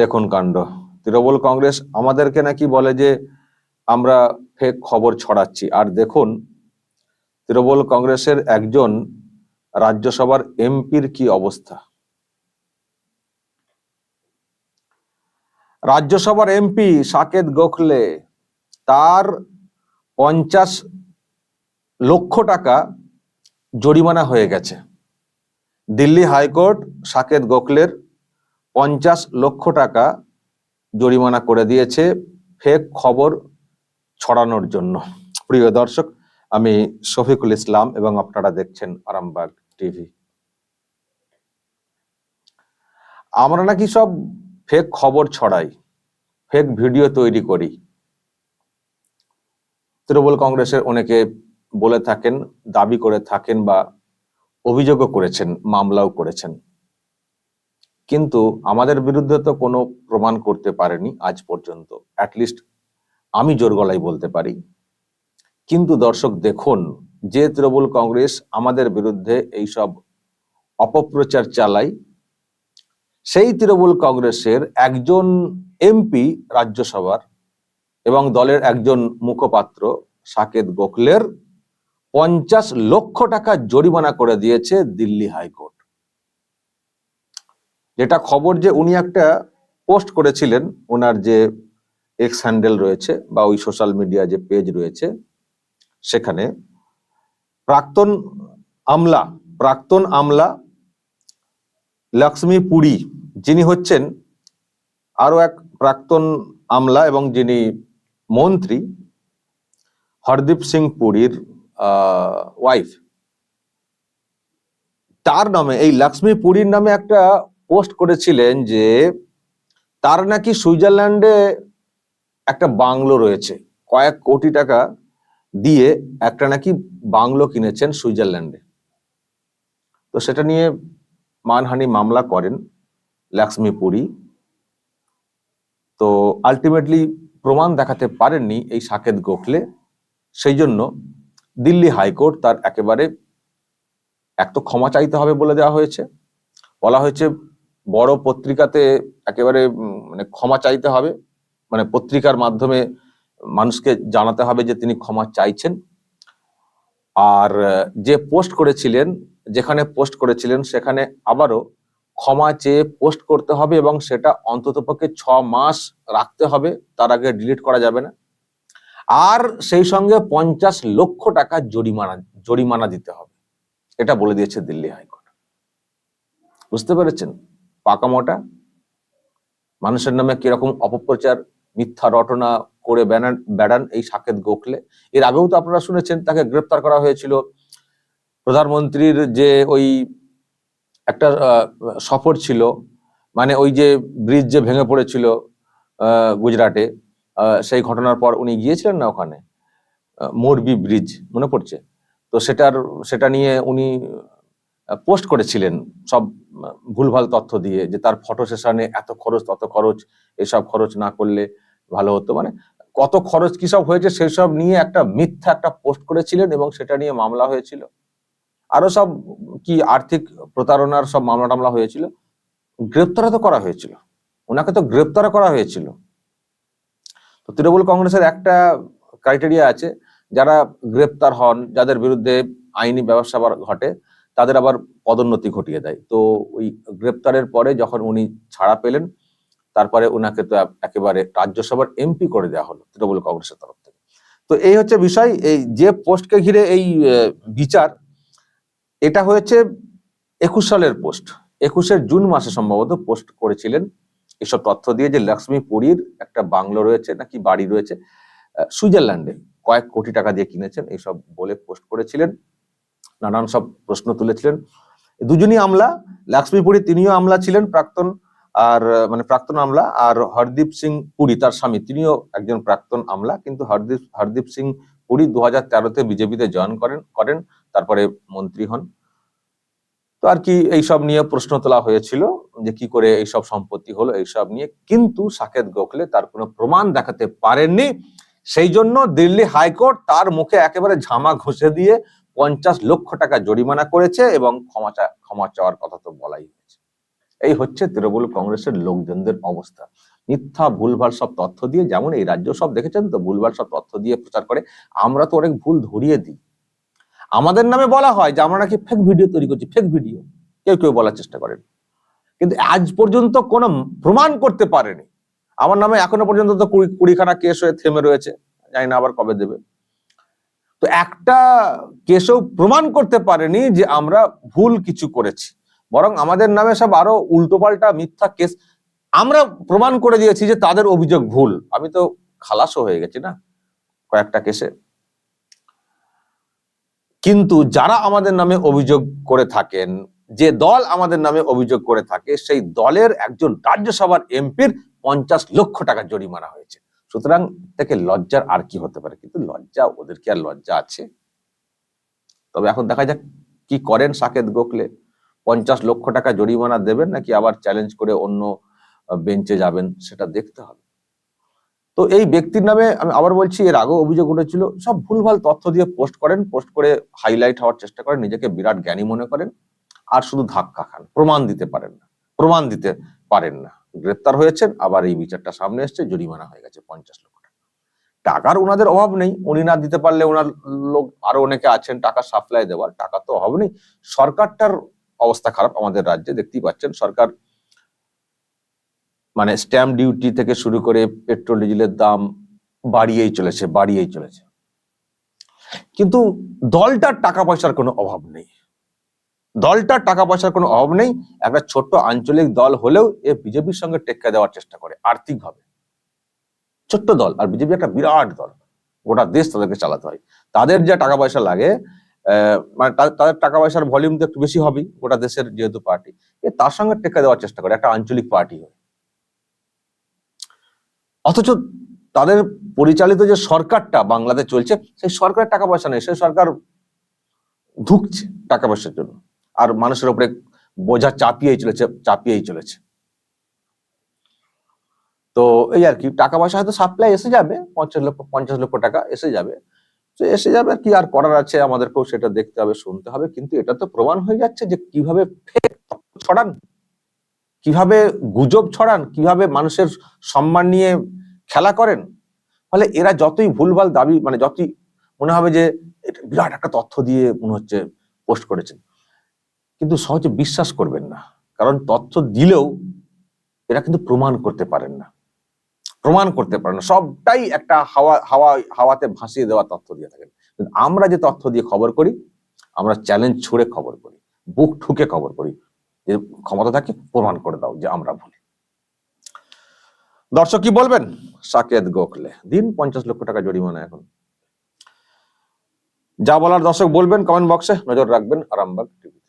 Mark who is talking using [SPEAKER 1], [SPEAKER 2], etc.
[SPEAKER 1] দেখুন কাণ্ড। তৃণমূল কংগ্রেস আমাদেরকে নাকি বলে যে, আমরা ফেক খবর ছড়াচ্ছি। আর দেখুন, তৃণমূল কংগ্রেসের একজন রাজ্যসভার এমপির কি অবস্থা? রাজ্যসভার এমপি সাকেত গোখলে, তার পঞ্চাশ লক্ষ টাকা জরিমানা হয়ে গেছে। দিল্লি হাইকোর্ট সাকেত গোখলের পঞ্চাশ লক্ষ টাকা জরিমানা করে দিয়েছে ফেক খবর ছড়ানোর জন্য। প্রিয় দর্শক, আমি শফিকুল ইসলাম এবং আপনারা দেখছেন আরামবাগ টিভি। আমরা নাকি সব ফেক খবর ছড়াই, ফেক ভিডিও তৈরি করি। তৃণমূল কংগ্রেসের অনেকে বলে থাকেন, দাবি করে থাকেন বা অভিযোগও করেছেন, মামলাও করেছেন। কিন্তু আমাদের বিরুদ্ধে তো কোনো প্রমাণ করতে পারেনি আজ পর্যন্ত। অ্যাটলিস্ট আমি জোর গলায় বলতে পারি। কিন্তু দর্শক দেখুন যে তৃণমূল কংগ্রেস আমাদের বিরুদ্ধে এইসব অপপ্রচার চালায়। সেই তৃণমূল কংগ্রেসের একজন এমপি রাজ্যসভার এবং দলের একজন মুখপাত্র সাকেত গোখলের পঞ্চাশ লক্ষ টাকা জরিমানা করে দিয়েছে দিল্লি হাইকোর্ট। যেটা খবর যে উনি একটা পোস্ট করেছিলেন ওনার যে এক্স হ্যান্ডেল রয়েছে বা ওই সোশ্যাল মিডিয়া যে পেজ রয়েছে, সেখানে প্রাক্তন আমলা প্রাক্তন আমলা লক্ষ্মী পুরী, যিনি হচ্ছেন আরও এক প্রাক্তন আমলা এবং যিনি মন্ত্রী, হরদীপ সিং পুরীর ওয়াইফ তার নামে, এই লক্ষ্মী পুরীর নামে একটা পোস্ট করেছিলেন যে তার নাকি সুইজারল্যান্ডে একটা বাংলো রয়েছে, কয়েক কোটি টাকা দিয়ে একটা নাকি বাংলো কিনেছেন সুইজারল্যান্ডে। তো সেটা নিয়ে মানহানি মামলা করেন লক্ষ্মী পুরী তো আলটিমেটলি প্রমাণ দেখাতে পারেননি এই সাকেত গোখলে। সেই জন্য দিল্লি হাইকোর্ট তার একেবারে এক তো ক্ষমা চাইতে হবে বলে দেওয়া হয়েছে। বলা হয়েছে বড় পত্রিকাতে একেবারে মানে ক্ষমা চাইতে হবে। মানে পত্রিকার মাধ্যমে মানুষকে জানাতে হবে যে তিনি ক্ষমা চাইছেন। আর যে পোস্ট করেছিলেন, যেখানে পোস্ট করেছিলেন, সেখানে আবারও ক্ষমা চেয়ে পোস্ট করতে হবে এবং সেটা অন্ততপক্ষে ছ মাস রাখতে হবে। তার আগে ডিলিট করা যাবে না। আর সেই সঙ্গে পঞ্চাশ লক্ষ টাকা জরিমানা জরিমানা দিতে হবে। এটা বলে দিয়েছে দিল্লি হাইকোর্ট। বুঝতে পেরেছেন? পাকা মোটা। মানুষের নামে কীরকম অপপ্রচার, মিথ্যা রটনা করে বেড়ান বেড়ান এই সাকেত গোখলে। এর আগেও তো আপনারা শুনেছেন, তাকে গ্রেপ্তার করা হয়েছিল। প্রধানমন্ত্রীর যে ওই একটা সফর ছিল মানে ওই যে ব্রিজ যে ভেঙে পড়েছিল গুজরাটে সেই ঘটনার পর উনি গিয়েছিলেন না ওখানে? মোরবি ব্রিজ মনে পড়ছে। তো সেটার, সেটা নিয়ে উনি পোস্ট করেছিলেন সব ভুলভাল তথ্য দিয়ে যে তার ফটো সেশনে এত খরচ, তত খরচ, এসব খরচ না করলে ভালো হতো। মানে কত খরচ, কি সব হয়েছে সেই সব নিয়ে একটা মিথ্যা একটা পোস্ট করেছিলেন এবং সেটা নিয়ে মামলা হয়েছিল। আরও সব কি আর্থিক প্রতারণার সব মামলা টামলা হয়েছিল। গ্রেপ্তারও তো করা হয়েছিল। ওনাকে তো গ্রেপ্তার করা হয়েছিল। তো তৃণমূল কংগ্রেসের একটা ক্রাইটেরিয়া আছে, যারা গ্রেপ্তার হন, যাদের বিরুদ্ধে আইনি ব্যবস্থা ঘটে তাদের আবার পদোন্নতি ঘটিয়ে দেয়। তো ওই গ্রেপ্তারের পরে যখন উনি ছাড়া পেলেন, তারপরে ওনাকে তো একেবারে রাজ্যসভার এমপি করে দেওয়া হলো তৃণমূল কংগ্রেসের তরফ থেকে। তো এই হচ্ছে বিষয়, এই যে পোস্টকে ঘিরে এই বিচার, এটা হয়েছে একুশ সালের পোস্ট। একুশের জুন মাসে সম্ভবত পোস্ট করেছিলেন এসব তথ্য দিয়ে যে লক্ষ্মী পুরীর একটা বাংলো রয়েছে, নাকি বাড়ি রয়েছে সুইজারল্যান্ডে কয়েক কোটি টাকা দিয়ে কিনেছেন, এইসব বলে পোস্ট করেছিলেন। নানান সব প্রশ্ন তুলেছিলেন। দুজনই আমলা লক্ষ্মীপুরী তিনিও আমলা ছিলেন প্রাক্তন, আর মানে প্রাক্তন আমলা, আর হরদীপ সিং পুরী, তার স্বামী, তিনিও একজন প্রাক্তন আমলা, কিন্তু হরদীপ হরদীপ সিং পুরী দু হাজার তেরোতে বিজেপিতে জয়েন করেন করেন, তারপরে মন্ত্রী হন। তো আর কি এইসব নিয়ে প্রশ্ন তোলা হয়েছিল, যে কি করে এইসব সম্পত্তি হলো এইসব নিয়ে। কিন্তু সাকেত গোখলে তার কোনো প্রমাণ দেখাতে পারেননি। সেই জন্য দিল্লি হাইকোর্ট তার মুখে একেবারে ঝামা ঘষে দিয়ে পঞ্চাশ লক্ষ টাকা জরিমানা করেছে এবং ক্ষমা ক্ষমা চাওয়ার কথা তো বলাই হয়েছে। এই হচ্ছে তৃণমূল কংগ্রেসের লোকজনদের অবস্থা। মিথ্যা, ভুলভাল সব তথ্য দিয়ে যেমন এই রাজ্য সব দেখেছেন তো, ভুলভাল সব তথ্য দিয়ে প্রচার করে, আমরা তো অনেক ভুল ধরিয়ে দিই। আমাদের নামে বলা হয় যে আমরা নাকি ফেক ভিডিও তৈরি করছি ফেক ভিডিও কেউ কেউ বলার চেষ্টা করেন। কিন্তু আজ পর্যন্ত কোনো প্রমাণ করতে পারেনি। আমার নামে এখনও পর্যন্ত তো কুড়ি কুড়িখানা কেস হয়ে থেমে রয়েছে। জানি না আবার কবে দেবে। তো একটা কেসও প্রমাণ করতে পারেনি যে আমরা ভুল কিছু করেছি। বরং আমাদের নামে সব আরও উল্টোপাল্টা মিথ্যা কেস আমরা প্রমাণ করে দিয়েছি যে তাদের অভিযোগ ভুল। আমি তো খালাসও হয়ে গেছি না কয়েকটা কেসে। কিন্তু যারা আমাদের নামে অভিযোগ করে থাকেন, যে দল আমাদের নামে অভিযোগ করে থাকে, সেই দলের একজন রাজ্যসভার এমপির পঞ্চাশ লক্ষ টাকা জরিমানা হয়েছে। সুতরাং থেকে লজ্জার আর কি হতে পারে? কিন্তু লজ্জা, ওদের কি আর লজ্জা আছে? তবে এখন দেখা যাক কি করেন সাকেত গোখলে। পঞ্চাশ লক্ষ টাকা জরিমানা দেবেন নাকি আবার চ্যালেঞ্জ করে অন্য বেঞ্চে যাবেন, সেটা দেখতে হবে। তো এই ব্যক্তির নামে আমি আবার বলছি, এর আগেও অভিযোগ উঠেছিল, সব ভুলভাল তথ্য দিয়ে পোস্ট করেন, পোস্ট করে হাইলাইট হওয়ার চেষ্টা করেন, নিজেকে বিরাট জ্ঞানী মনে করেন, আর শুধু ধাক্কা খান, প্রমাণ দিতে পারেন না, প্রমাণ দিতে পারেন না। গ্রেপ্তার হয়েছেন, আবার এই বিচারটা সামনে এসছে, জরিমানা হয়ে গেছে পঞ্চাশ লক্ষ টাকা। টাকার ওনাদের অভাব নেই, উনি না দিতে পারলে ওনার লোক আরও অনেকে আছেন, টাকা সাপ্লাই দেওয়ার, টাকা তো অভাব নেই। সরকারটার অবস্থা খারাপ আমাদের রাজ্যে, দেখতেই পাচ্ছেন, সরকার মানে স্ট্যাম্প ডিউটি থেকে শুরু করে পেট্রোল ডিজেলের দাম বাড়িয়েই চলেছে বাড়িয়েই চলেছে। কিন্তু দলটার টাকা পয়সার কোনো অভাব নেই। দলটার টাকা পয়সার কোনো অভাব নেই, একটা ছোট্ট আঞ্চলিক দল হলেও এ বিজেপির সঙ্গে টেক্কা দেওয়ার চেষ্টা করে, আর্থিকভাবে। ছোট্ট দল, আর বিজেপি একটা বিরাট দল, গোটা দেশ তাদেরকে চালাতে হয়। তাদের যা টাকা পয়সা লাগে মানে তাদের টাকা পয়সার ভলিউম তো একটু বেশি হবেই, গোটা দেশের যেহেতু পার্টি, এ তার সঙ্গে টেক্কা দেওয়ার চেষ্টা করে, একটা আঞ্চলিক পার্টি হয়ে। অথচ তাদের পরিচালিত যে সরকারটা বাংলাদেশ চলছে, সেই সরকারের টাকা পয়সা নেই, সেই সরকার ঢুকছে টাকা পয়সার জন্য। আর মানুষের উপরে বোঝা চাপিয়েই চলেছে চাপিয়েই চলেছে। তো এই আর কি, টাকা পয়সা হয়তো সাপ্লাই এসে যাবে, পঞ্চাশ লক্ষ পঞ্চাশ লক্ষ টাকা এসে যাবে। তো এসে যাবে কি, আর করার আছে আমাদেরকেও সেটা দেখতে হবে, শুনতে হবে। কিন্তু এটা তো প্রমাণ হয়ে যাচ্ছে যে কীভাবে তথ্য ছড়ান, কীভাবে গুজব ছড়ান, কীভাবে মানুষের সম্মান নিয়ে খেলা করেন। ফলে এরা যতই ভুলভাল দাবি মানে যতই মনে হবে যে এটা বিরাট একটা তথ্য দিয়ে মনে হচ্ছে পোস্ট করেছেন। কিন্তু সহজে বিশ্বাস করবেন না। কারণ তথ্য দিলেও এরা কিন্তু প্রমাণ করতে পারেন না। প্রমাণ করতে পারেন না। সবটাই একটা হাওয়া হাওয়া, হাওয়াতে ভাসিয়ে দেওয়া তথ্য দিয়ে থাকেন। কিন্তু আমরা যে তথ্য দিয়ে খবর করি, আমরা চ্যালেঞ্জ ছুড়ে খবর করি, বুক ঠুকে খবর করি। যে ক্ষমতা থাকে, প্রমাণ করে দাও যে আমরা ভুলি। দর্শক কি বলবেন? সাকেত গোখলে। দিন পঞ্চাশ লক্ষ টাকা জরিমানা এখন। যা বলার দর্শক বলবেন কমেন্ট বক্সে নজর রাখবেন, আরামবাগ টিভি।